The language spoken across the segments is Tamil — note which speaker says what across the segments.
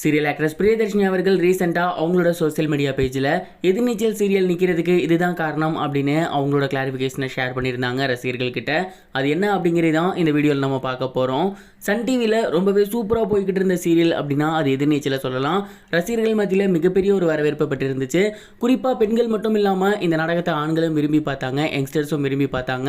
Speaker 1: சீரியல் ஆக்ட்ரஸ் பிரியதர்ஷினி அவர்கள் ரீசெண்டாக அவங்களோட சோஷியல் மீடியா பேஜில் எதிர்நீச்சல் சீரியல் நிற்கிறதுக்கு இதுதான் காரணம்? அப்படின்னு அவங்களோட கிளாரிஃபிகேஷனை ஷேர் பண்ணியிருந்தாங்க ரசிகர்கள் கிட்ட அது என்ன அப்படிங்கிறது தான் இந்த வீடியோவில் நம்ம பார்க்க போகிறோம் சன் டிவியில் ரொம்பவே சூப்பராக போய்கிட்டு இருந்த சீரியல் அப்படின்னா அது எதிர்நீச்சலை சொல்லலாம். ரசிகர்கள் மத்தியில் மிகப்பெரிய ஒரு வரவேற்பு பெற்றிருந்துச்சு. குறிப்பாக பெண்கள் மட்டும் இல்லாமல் இந்த நாடகத்தை ஆண்களும் விரும்பி பார்த்தாங்க யங்ஸ்டர்ஸும் விரும்பி பார்த்தாங்க.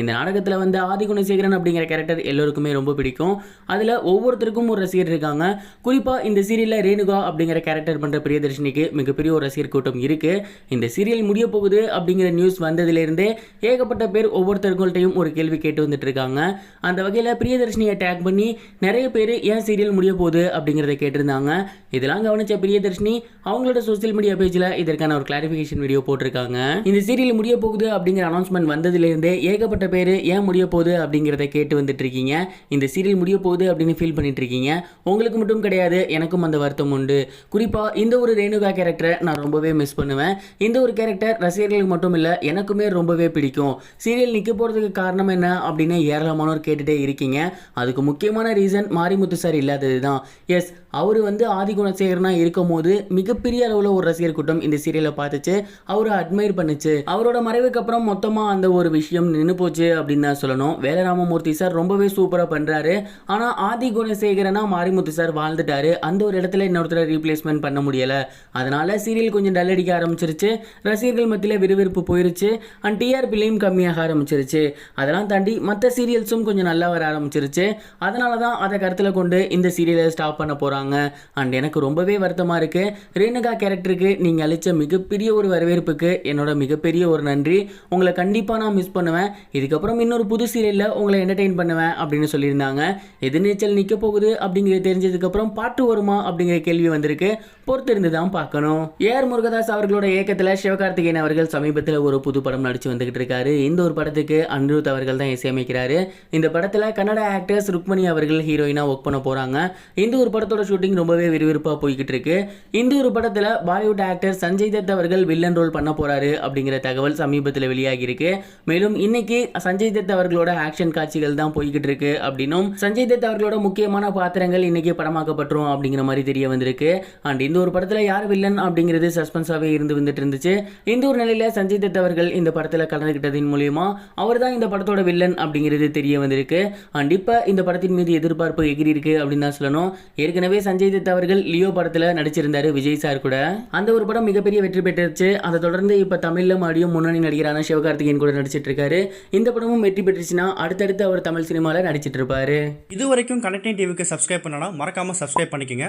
Speaker 1: இந்த நாடகத்தில் வந்து ஆதிகுணசேகரன் அப்படிங்கிற கேரக்டர் எல்லோருக்குமே ரொம்ப பிடிக்கும். அதில் ஒவ்வொருத்தருக்கும் ஒரு ரசிகர் இருக்காங்க. குறிப்பாக இந்த சீரியலில் ரேணுகா அப்படிங்கிற கேரக்டர் பண்ணுற பிரியதர்ஷினிக்கு மிகப்பெரிய ஒரு ரசிகர் கூட்டம் இருக்குது இந்த சீரியல் முடிய போகுது அப்படிங்கிற நியூஸ் வந்ததுலேருந்தே ஏகப்பட்ட பேர் ஒவ்வொருத்தர்கள்ட்டையும் ஒரு கேள்வி கேட்டு வந்துட்டு இருக்காங்க. அந்த வகையில் பிரியதர்ஷினியை டேக் பண்ணி நிறைய பேர் ஏன் சீரியல் முடிய போகுது அப்படிங்கிறத கேட்டிருந்தாங்க. இதெல்லாம் கவனிச்ச பிரியதர்ஷினி அவங்களோட சோஷியல் மீடியா பேஜில் இதற்கான ஒரு கிளாரிஃபிகேஷன் வீடியோ போட்டிருக்காங்க. இந்த சீரியல் முடிய போகுது அப்படிங்கிற அனௌன்ஸ்மெண்ட் வந்ததுலேருந்தே ஏகப்பட்ட பேர் ஏன் முடிய போகுது அப்படிங்கிறத கேட்டு வந்துட்டு இருக்கீங்க. இந்த சீரியல் முடிய போகுது அப்படின்னு ஃபீல் பண்ணிட்டு இருக்கீங்க. உங்களுக்கு மட்டும் கிடையாது எனக்கும் அந்த வருத்தம் உண்டு. குறிப்பாக இந்த ஒரு ரேணுகா கேரக்டரை நான் ரொம்பவே மிஸ் பண்ணுவேன். இந்த ஒரு கேரக்டர் ரசிகர்களுக்கு மட்டும் இல்லை எனக்குமே ரொம்பவே பிடிக்கும். சீரியல் நிற்க போகிறதுக்கு காரணம் என்ன அப்படின்னு ஏராளமானோர் கேட்டுகிட்டே இருக்கீங்க. அதுக்கு முக்கியமான ரீசன் மாரிமுத்து சார் இல்லாதது தான் எஸ் அவர் வந்து ஆதி குணசேகரனாக இருக்கும் போது மிகப்பெரிய அளவில் ஒரு ரசிகர் கூட்டம் இந்த சீரியலை பார்த்துச்சு. அவரை அட்மையர் பண்ணுச்சு. அவரோட மறைவுக்கு அப்புறம் மொத்தமாக அந்த ஒரு விஷயம் நின்று போச்சு அப்படின்னு தான் சொல்லணும். வேலராமமூர்த்தி சார் ரொம்பவே சூப்பராக பண்ணுறாரு ஆனால் ஆதி குணசேகரனாக மாரிமுத்து சார் வாழ்ந்துட்டாரு. அந்த ஒரு இடத்துல இன்னொருத்தரை ரீப்ளேஸ்மெண்ட் பண்ண முடியலை. அதனால் சீரியல் கொஞ்சம் டல் அடிக்க ஆரம்பிச்சிருச்சு. ரசிகர்கள் மத்தியில் விறுவிறுப்பு போயிருச்சு. அண்ட் டிஆர்பிலையும் கம்மியாக ஆரம்பிச்சிருச்சு. அதெல்லாம் தாண்டி மற்ற சீரியல்ஸும் கொஞ்சம் நல்லா வர ஆரம்பிச்சிருச்சு. அதனால தான் அதை கருத்தில் கொண்டு இந்த சீரியலை ஸ்டாப் பண்ண போகிறாங்க அண்ட் எனக்கு ரொம்பவே வருத்தமாக இருக்குது ரேணுகா கேரக்டருக்கு நீங்கள் அளித்த மிகப்பெரிய ஒரு வரவேற்புக்கு என்னோட மிகப்பெரிய ஒரு நன்றி. உங்களை கண்டிப்பாக நான் மிஸ் பண்ணுவேன். இதுக்கப்புறம் இன்னொரு புது சீரியலில் உங்களை என்டர்டெயின் பண்ணுவேன் அப்படின்னு சொல்லியிருந்தாங்க. எதிர்நீச்சல் நிற்க போகுது அப்படிங்கிறது தெரிஞ்சதுக்கப்புறம் பாட்டு வருமா அப்படிங்கிற கேள்வி வந்திருக்கு. பொறுத்திருந்து தான் பார்க்கணும். ஏஆர் முருகதாஸ் அவர்களோட இயக்கத்தில் சிவகார்த்திகேயன் அவர்கள் சமீபத்தில் ஒரு புது படம் நடிச்சு வந்துகிட்டு இருக்காரு. இந்த ஒரு படத்துக்கு அனிருத் அவர்கள் தான் இசையமைக்கிறாரு. இந்த படத்தில் கன்னட ஆக்டர்ஸ் ருக்மணி அவர்கள் ஹீரோயினாக ஒர்க் பண்ண போகிறாங்க இந்த ஒரு படத்தோட ஷூட்டிங் ரொம்பவே விறுவிறுப்பாக போய்கிட்டு இருக்கு. இந்த ஒரு படத்தில் பாலிவுட் ஆக்டர் சஞ்சய் தத் அவர்கள் வில்லன் ரோல் பண்ண போறாரு அப்படிங்கிற தகவல் சமீபத்தில் வெளியாகி இருக்கு. மேலும் இன்னைக்கு சஞ்சய் தத் அவர்களோட ஆக்ஷன் காட்சிகள் தான் போய்கிட்டு இருக்கு அப்படின்னும் சஞ்சய் தத் அவர்களோட முக்கியமான பாத்திரங்கள் இன்னைக்கு படமாக்கப்பட்டுரும் அப்படிங்கிற மாதிரி தெரிய வந்திருக்கு. அண்ட் இந்த ஒரு படத்தில் யார் வில்லன் அப்படிங்கிறது சஸ்பென்ஸாகவே இருந்து வந்துட்டு இருந்துச்சு. இந்த ஒரு நிலையில் சஞ்சய் தத் அவர்கள் இந்த படத்தில் கலந்துக்கிட்டதின் மூலியமா அவர் தான் இந்த படத்தோட வில்லன் அப்படிங்கிறது தெரிய வந்திருக்கு. அண்ட் இப்போ இந்த படத்தின் மீது எதிர்பார்ப்பு எகிரி இருக்கு அப்படின்னு தான் சொல்லணும். ஏற்கனவே சஞ்சய் தத் அவர்கள் லியோ படத்தில் நடிச்சிருந்தார் விஜய் சார் கூட. அந்த ஒரு படம் மிகப்பெரிய வெற்றி பெற்றுச்சு. அதை தொடர்ந்து இப்போ தமிழில் மறுபடியும் முன்னணி நடிகரான சிவகார்த்திகேயன் கூட நடிச்சிட்டு இருக்காரு இந்த படமும் வெற்றி பெற்றுச்சுன்னா அடுத்தடுத்து அவர் தமிழ் சினிமாவில் நடிச்சிட்டு இருப்பாரு
Speaker 2: இது வரைக்கும் கனெக்டிங் டிவிக்கு சப்ஸ்கிரைப் பண்ணனா மறக்காம சப்ஸ்கிரைப் பண்ணிக்கங்க.